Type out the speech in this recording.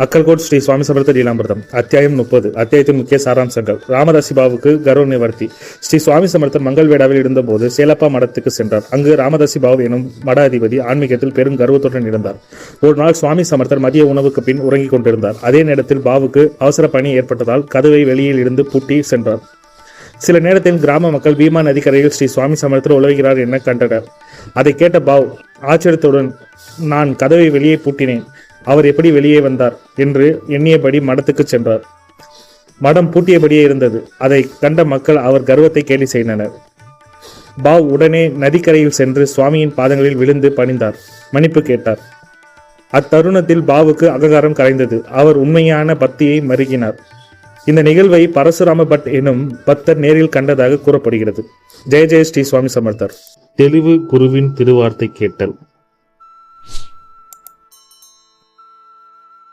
அக்கல்கோட் ஸ்ரீ சுவாமி சமர்த்த லீலாமிரதம் அத்தியாயம் முப்பது அத்தியாயத்தின் முக்கிய சாராம்சங்கள். ராமதாசி பாவுக்கு கர்வ நிவர்த்தி ஸ்ரீ சுவாமி சமர்த்தர் மங்கள்வேடாவில் இருந்தபோது சேலப்பா மடத்துக்கு சென்றார். அங்கு ராமதாசி பாபு எனும் மட அதிபதி ஆன்மீகத்தில் பெரும் கர்வத்துடன் இருந்தார். ஒரு நாள் சுவாமி சமர்த்தர் மதிய உணவுக்கு பின் உறங்கிக் கொண்டிருந்தார். அதே நேரத்தில் பாவுக்கு அவசர பணி ஏற்பட்டதால் கதவை வெளியில் இருந்து பூட்டி சென்றார். சில நேரத்தில் கிராம மக்கள் பீமா நதிக்கரையில் ஸ்ரீ சுவாமி சமர்த்தர் உலவுகிறார் என கண்டனர். அதை கேட்ட பாவ் ஆச்சரியத்துடன் நான் கதவை வெளியே பூட்டினேன். அவர் எப்படி வெளியே வந்தார் என்று எண்ணியபடி மடத்துக்கு சென்றார். மடம் பூட்டியபடியே இருந்தது. அதை கண்ட மக்கள் அவர் கர்வத்தை கேலி செய்தனர். பாவ் உடனே நதிக்கரையில் சென்று சுவாமியின் பாதங்களில் விழுந்து பணிந்தார். மன்னிப்பு கேட்டார். அத்தருணத்தில் பாவுக்கு அகங்காரம் கரைந்தது. அவர் உண்மையான பக்தியை மருகினார். இந்த நிகழ்வை பரசுராம பட் எனும் பக்தர் நேரில் கண்டதாக கூறப்படுகிறது. ஜெய ஜெய ஸ்ரீ சுவாமி சமர்த்தர். தெளிவு குருவின் திருவார்த்தை கேட்டல்.